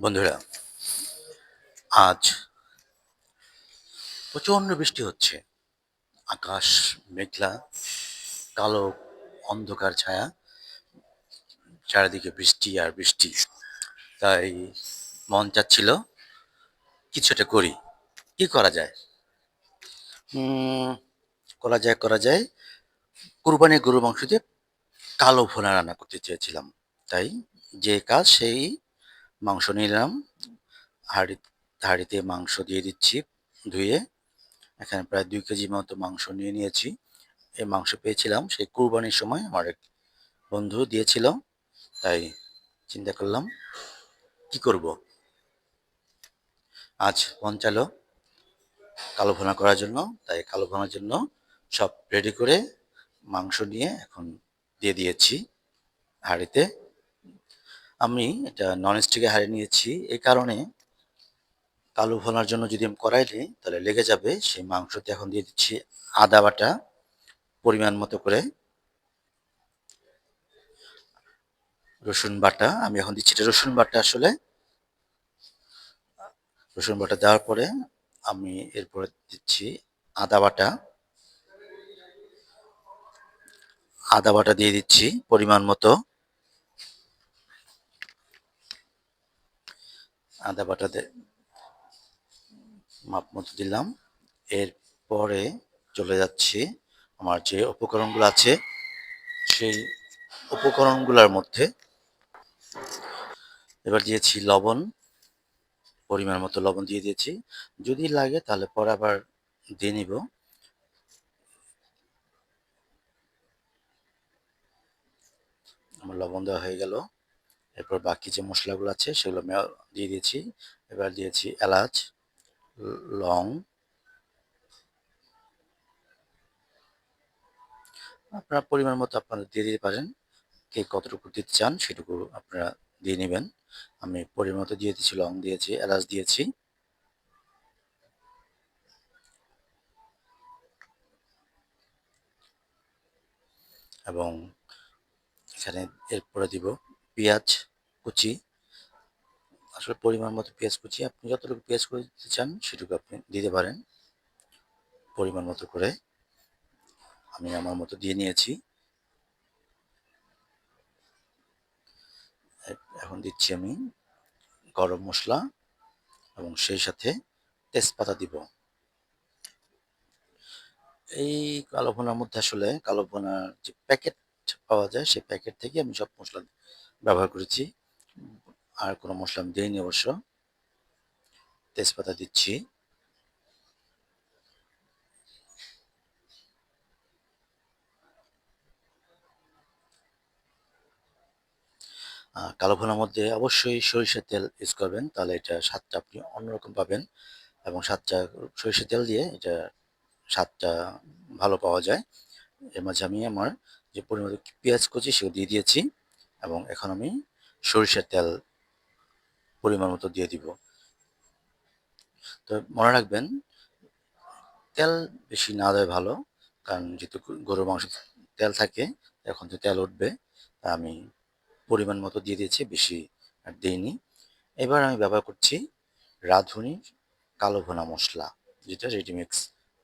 বন্ধুরা, আজ প্রচণ্ড বৃষ্টি হচ্ছে। আকাশ মেঘলা, কালো অন্ধকার ছায়া, চারিদিকে বৃষ্টি আর বৃষ্টি। তাই মন চাচ্ছিল কিছুটা করি। কি করা যায়? করা যায় করা যায়। কুরবানির গরু মাংস দিয়ে কালো ভোনা রান্না করতে চেয়েছিলাম। তাই যে কাজ, সেই মাংস নিলাম। হাঁড়ি, হাঁড়িতে মাংস দিয়ে দিচ্ছি ধুয়ে। এখানে প্রায় দুই কেজি মতো মাংস নিয়ে নিয়েছি। এই মাংস পেয়েছিলাম সেই কুরবানির সময় আমার এক বন্ধু দিয়েছিল। তাই চিন্তা করলাম, কি করব? আজ চাইলো কালো ভোনা করার জন্য। তাই কালো ভুনার জন্য সব রেডি করে মাংস নিয়ে এখন দিয়ে দিয়েছি হাঁড়িতে। আমি এটা নন স্টিকে হাঁড়ি নিয়েছি। এই কারণে কালো ভোনার জন্য যদি আমি কড়াই নিই, তাহলে লেগে যাবে সেই মাংসতে এখন দিয়ে দিচ্ছি আদা বাটা পরিমাণ মতো করে। রসুন বাটা, আমি এখন দিচ্ছি এটা রসুন বাটা আসলে। রসুন বাটা দেওয়ার পরে আমি এরপরে দিচ্ছি আদা বাটা। আদা বাটা দিয়ে দিচ্ছি পরিমাণ মতো। আদা বাটা মাপ মতো দিলাম। এরপরে চলে যাচ্ছি আমার যে উপকরণগুলো আছে, সেই উপকরণগুলোর মধ্যে এবার দিয়েছি লবণ, পরিমাণ মতো লবণ দিয়ে দিয়েছি। যদি লাগে তাহলে পরে আবার দিয়ে নিব। আমার লবণ দেওয়া হয়ে গেল। এরপর বাকি যে মশলাগুলো আছে সেগুলো আমি দিয়ে দিয়েছি। এবার দিয়েছি এলাচ, লং, আপনারা পরিমাণ মতো আপনারা দিয়ে দিতে পারেন। কে কতটুকু দিতে চান সেটুকু আপনারা দিয়ে নেবেন। আমি পরিমাণ মতো দিয়ে দিয়েছি, লং দিয়েছি, এলাচ দিয়েছি। এবং এখানে এরপরে দিব পেঁয়াজ কুচি, আসলে পরিমাণ মতো পেঁয়াজ কুচি। আপনি যতটুকু পেঁয়াজ করে দিতে চান, সেটুকু আপনি দিতে পারেন। পরিমাণ মতো করে আমি আমার মতো দিয়ে নিয়েছি। এখন দিচ্ছি আমি গরম মশলা এবং সেই সাথে তেজপাতা দিব। এই কালো ভুনার মধ্যে আসলে কালো ভুনার যে প্যাকেট পাওয়া যায়, সেই প্যাকেট থেকে আমি সব মশলা ব্যবহার করেছি। আর কোনো মশলা আমি দিইনি অবশ্য। তেজপাতা দিচ্ছি। কালো ভুনার মধ্যে অবশ্যই সরিষার তেল ইউজ করবেন, তাহলে এটা স্বাদটা আপনি অন্যরকম পাবেন এবং স্বাদটা, সরিষার তেল দিয়ে এটা স্বাদটা ভালো পাওয়া যায়। এর মাঝে আমি আমার যে পরিমাণ পেঁয়াজ কুচি সেগুলো দিয়ে দিয়েছি। এবং এখন আমি সরিষার তেল পরিমাণ মতো দিয়ে দিব। তো মনে রাখবেন, তেল বেশি না দেয় ভালো, কারণ যেহেতু গরুর মাংস তেল থাকে, এখন তো তেল উঠবে, তা আমি পরিমাণ মতো দিয়ে দিয়েছি, বেশি আর দিইনি। এবার আমি ব্যবহার করছি রাঁধুনি কালো ভোনা মশলা, যেটা রেডিমিক্স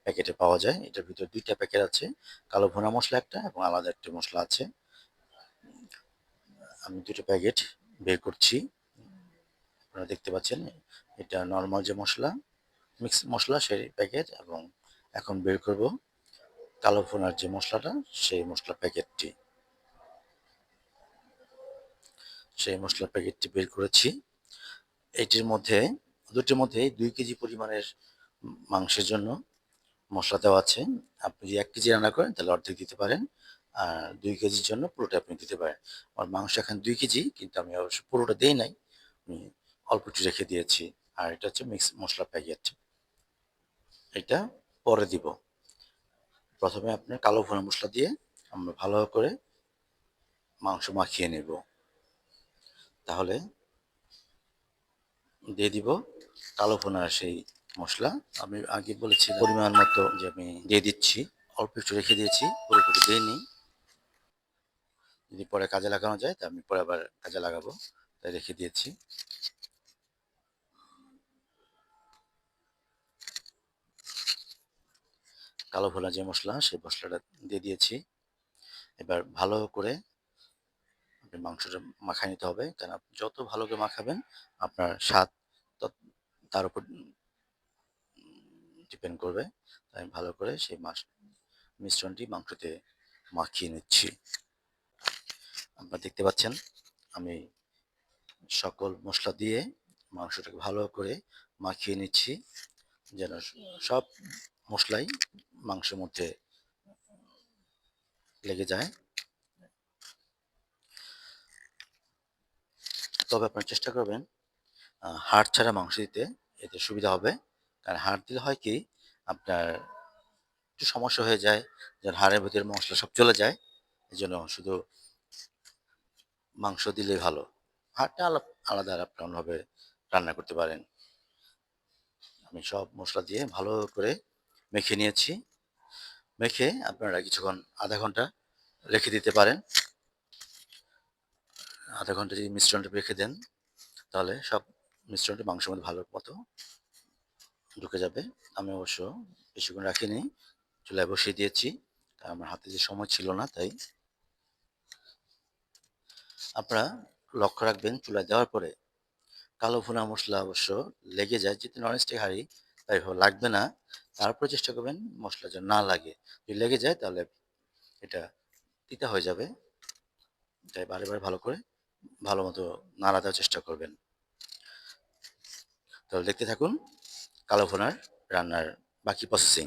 প্যাকেটে পাওয়া যায়। এটার ভিতরে দুইটা প্যাকেট আছে, কালো ভোনা মশলা একটা এবং আলাদা একটা মশলা আছে। আমি দুটো প্যাকেট বের করছি। আপনারা দেখতে পাচ্ছেন, এটা নর্মাল যে মশলা মিক্স মশলা সেই প্যাকেট এবং এখন বের করব কালো ভুনার যে মশলাটা, সেই মশলা প্যাকেটটি। সেই মশলা প্যাকেটটি বের করেছি। এটির মধ্যে, দুটির মধ্যে দুই কেজি পরিমাণের মাংসের জন্য মশলা দেওয়া আছে। আপনি যদি এক কেজি রান্না করেন, তাহলে অর্ধেক দিতে পারেন। দুই কেজির জন্য পুরোটা আপনি দিতে পারেন। আমার মাংস এখন দুই কেজি, কিন্তু আমি অবশ্য পুরোটা দিই নাই। আমি অল্প একটু রেখে দিয়েছি। আর এটা হচ্ছে মিক্স মশলা প্যাকেট এটা পরে দিব। প্রথমে আপনার কালো ভুনা মশলা দিয়ে আমরা ভালো করে মাংস মাখিয়ে নেব। তাহলে দিয়ে দিব কালো ভুনার সেই মশলা। আমি আগে বলেছি পরিমাণ মতো যে আমি দিয়ে দিচ্ছি, অল্প একটু রেখে দিয়েছি, পুরোপুরি দিয়ে দিইনি। যদি পরে কাজে লাগানো যায়, তা আমি পরে আবার কাজে লাগাবো। তাই রেখে দিয়েছি। কালো ভোলা যে মশলা, সেই মশলাটা দিয়ে দিয়েছি। এবার ভালো করে আপনি মাংসটা মাখা নিতে হবে। কেন যত ভালো করে মাখাবেন, আপনার স্বাদ তার উপর ডিপেন্ড করবে। তাই ভালো করে সেই মাছ মিশ্রণটি মাংসতে মাখিয়ে নিচ্ছি। আপনারা দেখতে পাচ্ছেন, আমি সকল মশলা দিয়ে মাংসটাকে ভালো করে মাখিয়ে নিচ্ছি, যেন সব মশলাই মাংসের মধ্যে লেগে যায়। তবে আপনারা চেষ্টা করবেন হাড় ছাড়া মাংস দিতে, এতে সুবিধা হবে। কারণ হাড় দিলে হয় কি, আপনার একটু সমস্যা হয়ে যায়, যেন হাড়ের ভিতরে মশলা সব চলে যায়। এই জন্য শুধু মাংস দিলেই ভালো। হাড়টা আলাদা আলাদা আপনি অন্যভাবে রান্না করতে পারেন। আমি সব মশলা দিয়ে ভালো করে মেখে নিয়েছি। মেখে আপনারা কিছুক্ষণ আধা ঘণ্টা রেখে দিতে পারেন। আধা ঘণ্টা যদি মিশ্রণটা রেখে দেন, তাহলে সব মিশ্রণটা মাংসের মধ্যে ভালো মতো ঢুকে যাবে। আমি অবশ্য বেশিক্ষণ রাখিনি, চুলায় বসিয়ে দিয়েছি। আমার হাতে যে সময় ছিল না, তাই আপনারা লক্ষ্য রাখবেন চুলায় দেওয়ার পরে কালো ভুনা মশলা অবশ্য লেগে যায়, যেহেতু ননস্টিক হাঁড়ি, তাই লাগবে না। তারপরে চেষ্টা করবেন মশলা যেন না লাগে। যদি লেগে যায় তাহলে এটা তিতা হয়ে যাবে। তাই বারে বারে ভালো করে ভালো মতো নাড়া দেওয়ার চেষ্টা করবেন। তাহলে দেখতে থাকুন কালো ভুনার রান্নার বাকি প্রসেসিং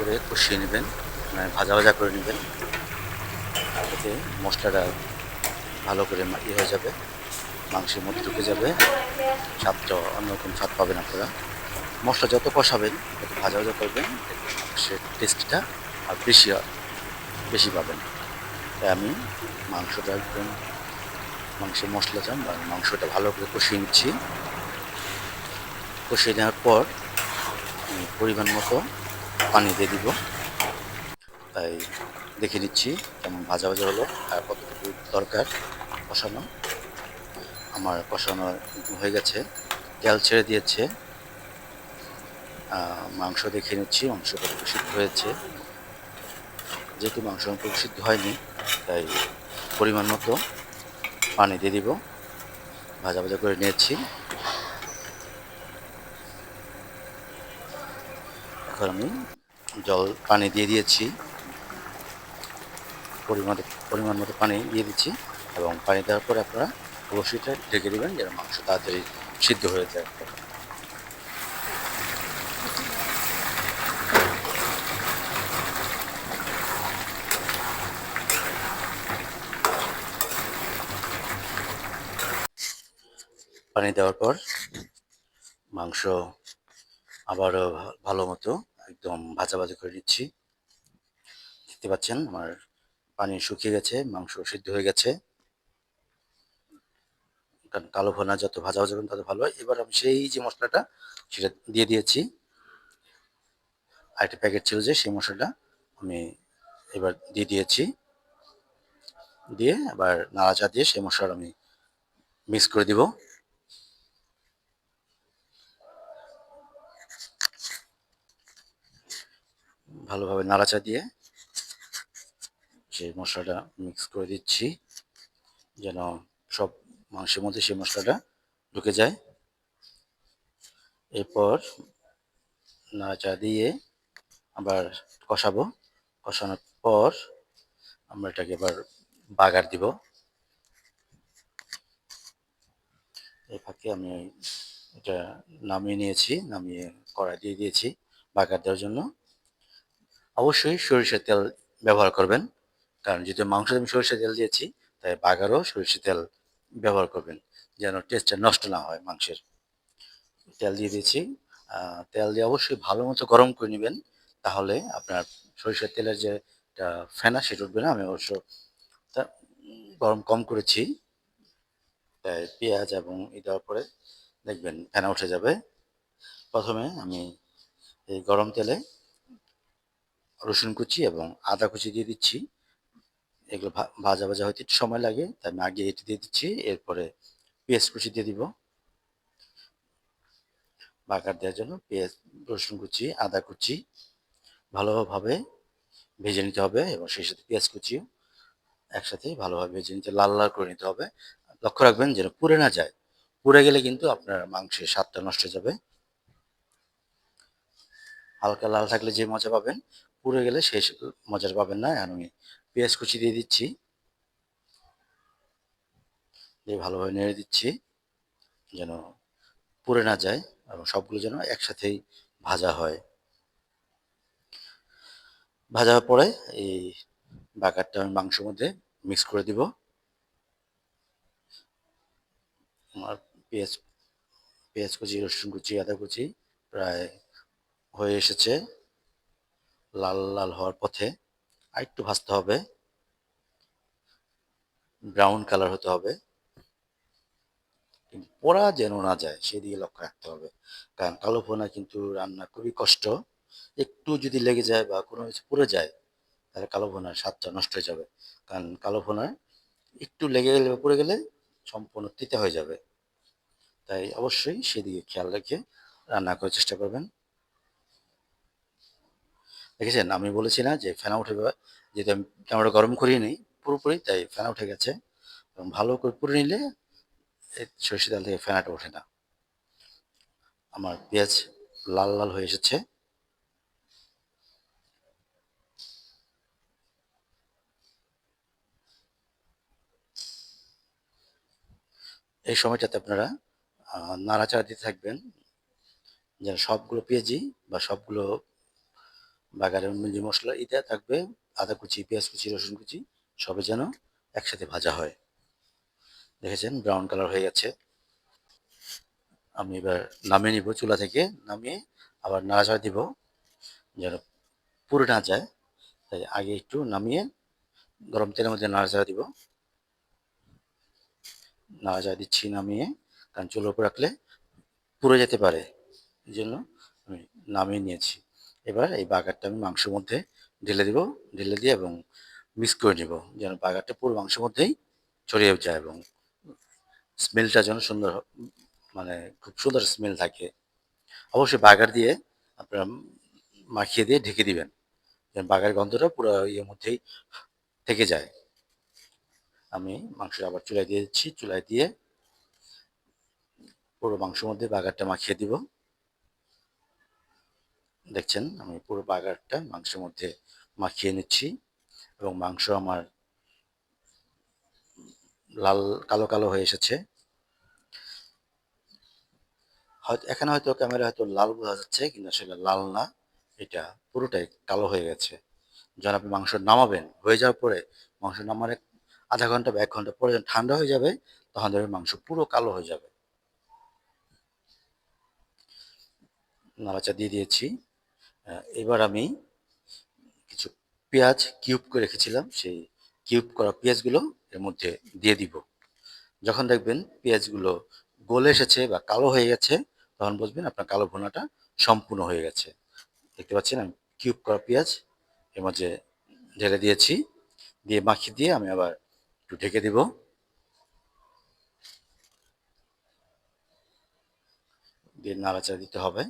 করে কষিয়ে নেবেন মানে ভাজা ভাজা করে নেবেন। এতে মশলাটা ভালো করে ইয়ে হয়ে যাবে, মাংসের মধ্যে ঢুকে যাবে। স্বাদটা অন্যরকম স্বাদ পাবেন আপনারা। মশলা যত কষাবেন, যত ভাজা ভাজা করবেন, সে টেস্টটা আর বেশি বেশি পাবেন। তাই আমি মাংসটা একদম, মাংসের মশলাটা মাংসটা ভালো করে কষিয়ে নিচ্ছি। কষিয়ে নেওয়ার পর পরিমাণ মতো পানি দিয়ে দিব। তাই দেখে নিচ্ছি কেমন ভাজা ভাজা হলো আর কতটুকু দরকার কষানো। আমার কষানো হয়ে গেছে, তেল ছেড়ে দিয়েছে। মাংস দেখে নিচ্ছি, মাংস কতটুকু সিদ্ধ হয়েছে। যেহেতু মাংস কতটুকু সিদ্ধ হয়নি, তাই পরিমাণ মতো পানি দিয়ে দিব। ভাজা ভাজা করে নিয়েছি। এখন আমি জল, পানি দিয়ে দিয়েছি। পরিমাণ পরিমাণ মতো পানি দিয়ে দিচ্ছি এবং পানি দেওয়ার পরে আপনারা অবশ্যই ঢেকে দেবেন যেন মাংস তাড়াতাড়ি সিদ্ধ হয়ে যায়। পানি দেওয়ার পর মাংস আবারও ভালো মতো একদম ভাজা ভাজা করে নিচ্ছি। দেখতে পাচ্ছেন আমার পানি শুকিয়ে গেছে, মাংস সিদ্ধ হয়ে গেছে। কারণ কালো ভোনা যত ভাজা ভাজা তত ভালো হয়। এবার আমি সেই যে মশলাটা, সেটা দিয়ে দিয়েছি। আরেকটা প্যাকেট ছিল যে, সেই মশলাটা আমি এবার দিয়ে দিয়েছি। দিয়ে আবার নাড়াচা দিয়ে সেই মশলাটা আমি মিক্স করে দিব। ভালোভাবে নাড়াচা দিয়ে সেই মশলাটা মিক্স করে দিচ্ছি, যেন সব মাংসের মধ্যে সেই মশলাটা ঢুকে যায়। এরপর নাড়াচা দিয়ে আবার কষাবো। কষানোর পর আমরা এটাকে এবার বাগার দিব। এই ফাঁকে আমি এটা নামিয়ে নিয়েছি, নামিয়ে কড়াই দিয়ে দিয়েছি বাগার দেওয়ার জন্য। অবশ্যই সরিষার তেল ব্যবহার করবেন। কারণ যেহেতু মাংস আমি সরিষার তেল দিয়েছি, তাই বাগারও সরিষার তেল ব্যবহার করবেন, যেন টেস্টটা নষ্ট না হয় মাংসের। তেল দিয়ে দিয়েছি। তেল দিয়ে অবশ্যই ভালো মতো গরম করে নেবেন, তাহলে আপনার সরিষার তেলের যে ফেনা সেটা উঠবে না, আমি অবশ্য তা গরম কম করেছি। তাই পেঁয়াজ এবং ই দেওয়ার পরে দেখবেন ফেনা উঠে যাবে। প্রথমে আমি এই গরম তেলে রসুন কুচি এবং আদা কুচি দিয়ে দিচ্ছি। এগুলো ভাজা ভাজা হইতে একটু সময় লাগে তাই আমি আগে এটি দিয়ে দিচ্ছি, এরপরে পেঁয়াজ কুচি দিয়ে দিব। বাগার দেওয়ার জন্য পেঁয়াজ, রসুন কুচি, আদা কুচি ভালোভাবে ভেজে নিতে হবে এবং সেই সাথে পেঁয়াজ কুচিও একসাথে ভালোভাবে ভেজে নিতে, লাল লাল করে নিতে হবে। লক্ষ্য রাখবেন যেন পুড়ে না যায়। পুড়ে গেলে কিন্তু আপনার মাংসের স্বাদটা নষ্ট হয়ে যাবে। হালকা লাল থাকলে যে মজা পাবেন পুড়ে গেলে সেই মজার পাবেন না। আর আমি পেঁয়াজ কুচি দিয়ে দিচ্ছি। দিয়ে ভালোভাবে নেড়ে দিচ্ছি, যেন পুড়ে না যায় এবং সবগুলো যেন একসাথেই ভাজা হয়। ভাজা হওয়ার পরে এই বাগারটা আমি মাংসের মধ্যে মিক্স করে দিব। আর পেঁয়াজ পেঁয়াজ কুচি, রসুন কুচি, আদা কুচি প্রায় হয়ে এসেছে। লাল লাল হওয়ার পথে আর একটু ভাজতে হবে। ব্রাউন কালার হতে হবে। কিন্তু পোড়া যেন না যায়, সেদিকে লক্ষ্য রাখতে হবে। কারণ কালো ভোনা কিন্তু রান্না খুবই কষ্ট। একটু যদি লেগে যায় বা কোনো কিছু পুড়ে যায়, তাহলে কালো ভোনার স্বাদটা নষ্ট হয়ে যাবে। কারণ কালো ভোনার একটু লেগে গেলে পুড়ে গেলে সম্পূর্ণ তিতে হয়ে যাবে। তাই অবশ্যই সেদিকে খেয়াল রেখে রান্না করার চেষ্টা করবেন। দেখেছেন? আমি বলেছি না যে ফেনা উঠে যেহেতু আমি ক্যামেরা গরম করিয়ে নিই, পুরোপুরি, তাই ফেনা উঠে গেছে। এবং ভালো করে পুড়ে নিলে সরষে তেল থেকে ফেনাটা ওঠে না। আমার পেঁয়াজ লাল লাল হয়ে এসেছে। এই সময়টাতে আপনারা নাড়াচাড়া দিতে থাকবেন। যেন সবগুলো পেঁয়াজি বা সবগুলো বাগারের যে মশলা, এটা থাকবে আদা কুচি, পেঁয়াজ কুচি, রসুন কুচি, সবে যেন একসাথে ভাজা হয়। দেখেছেন ব্রাউন কালার হয়ে গেছে। আমি এবার নামিয়ে নিব চুলা থেকে, নামিয়ে আবার নাড়াচাড়া দিব যেন পুরো না যায়। তাই আগে একটু নামিয়ে গরম তেলের মধ্যে নাড়াচাড়া দিব। নাড়াচাড়া দিচ্ছি, নামিয়ে, কারণ চুলোর উপর রাখলে পুড়ে যেতে পারে। এই জন্য আমি নামিয়ে নিয়েছি। এবার এই বাগারটা আমি মাংসের মধ্যে ঢেলে দিব, ঢেলে দিয়ে এবং মিক্স করে নেব, যেন বাগারটা পুরো মাংসের মধ্যেই ছড়িয়ে যায় এবং স্মেলটা যেন সুন্দর মানে খুব সুন্দর স্মেল থাকে। অবশ্যই বাগার দিয়ে আপনারা মাখিয়ে দিয়ে ঢেকে দিবেন, যেন বাগার গন্ধটা পুরো ইয়ের মধ্যেই থেকে যায়। আমি মাংস আবার চুলায় দিয়ে দিচ্ছি, চুলায় দিয়ে পুরো মাংসের মধ্যে বাগারটা মাখিয়ে দিব। দেখছেন, আমি পুরো বাগারটা মাংসের মধ্যে মাখিয়ে নিচ্ছি এবং মাংস আমার লাল, কালো কালো হয়ে এসেছে। হয়তো, এখানে হয়তো ক্যামেরা হয়তো লাল বোঝা যাচ্ছে, কিন্তু আসলে লাল না। এটা পুরোটাই কালো হয়ে গেছে। যখন আপনি মাংস নামাবেন, হয়ে যাওয়ার পরে মাংস নামার আধা ঘণ্টা বা এক ঘণ্টা পরে যখন ঠান্ডা হয়ে যাবে, তখন দেখবেন মাংস পুরো কালো হয়ে যাবে। নাড়াচা দিয়ে দিয়েছি। এবার আমি কিছু পেঁয়াজ কিউব করে রেখেছিলাম। সেই কিউব করা পেঁয়াজগুলো এর মধ্যে দিয়ে দিব। যখন দেখবেন পেঁয়াজগুলো গলে এসেছে বা কালো হয়ে গেছে, তখন বুঝবেন আপনার কালো ভুনাটা সম্পূর্ণ হয়ে গেছে। দেখতে পাচ্ছেন আমি কিউব করা পেঁয়াজ এর মধ্যে ঢেলে দিয়েছি। দিয়ে মাখিয়ে দিয়ে আমি আবার একটু ঢেকে দিব। দিয়ে নাড়াচাড়া দিতে হবে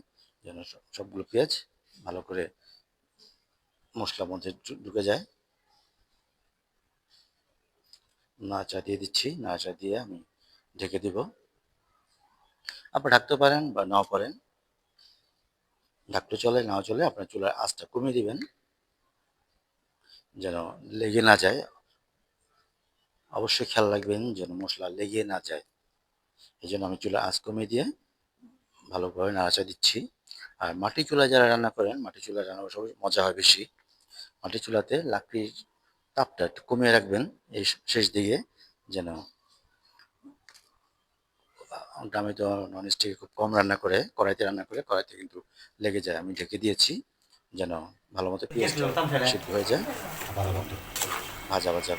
যেন সব- সবগুলো পেঁয়াজ ভালো করে মশলার মধ্যে ঢুকে যায়। নাচা দিয়ে দিচ্ছি নাচা দিয়ে আমি ঢেকে দিব। আপনি ঢাকতে পারেন বা নাও পারেন। ঢাকতে চলে, নাও চলে আপনার চুলার আঁচটা কমিয়ে দিবেন। যেন লেগে না যায়। অবশ্যই খেয়াল রাখবেন যেন মশলা লেগে না যায়। এই জন্য আমি চুলার আঁচ কমিয়ে দিয়ে ভালোভাবে নাড়াচা দিচ্ছি। আর মাটি চুলায় যারা রান্না করেন মাটি চুলায় রান্না সব মজা হয় বেশি। মাটি চুলাতে লাকড়ির তাপটা একটু কমিয়ে রাখবেন এই শেষ দিকে যেন গ্রামে তো নন স্টিকে খুব কম রান্না করে কড়াইতে রান্না করে কড়াইতে কিন্তু লেগে যায়। আমি ঢেকে দিয়েছি যেন ভালো মতো সিদ্ধ হয়ে যায়। ভাজা ভাজা।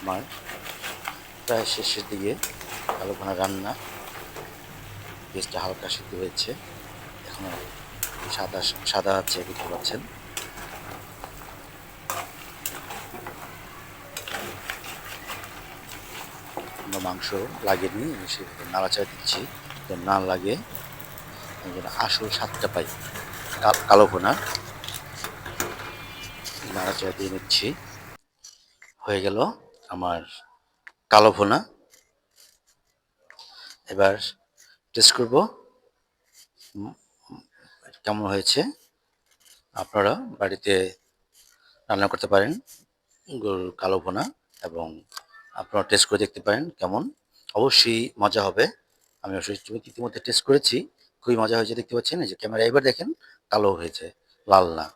আমার প্রায় শেষের দিকে ভালো ঘন রান্না। পেঁয়াজটা হালকা সিদ্ধ হয়েছে। এখনও সাদা সাদা আছে দেখতে পাচ্ছেন। আমরা মাংস লাগেনি সে নাড়াচাড়া দিচ্ছি। না লাগে আসল স্বাদটা পাই। কালো ভোনার নাড়াচাড়া দিয়ে নিচ্ছি। হয়ে গেল আমার কালো ভোনা। এবার টেস্ট করব। কেমন হয়েছে? আপনারা বাড়িতে রান্না করতে পারেন, গরুর কালো ভোনা এবং আপনারা টেস্ট করে দেখতে পারেন কেমন। অবশ্যই মজা হবে। আমি অবশ্যই ইতিমধ্যে টেস্ট করেছি। খুবই মজা হয়েছে, দেখতে পাচ্ছেন। এই যে ক্যামেরা এবার দেখেন, কালো হয়েছে, লাল না।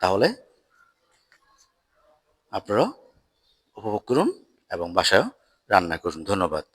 তাহলে আপনারা উপভোগ করুন এবং বাসায় রান্না করুন। ধন্যবাদ।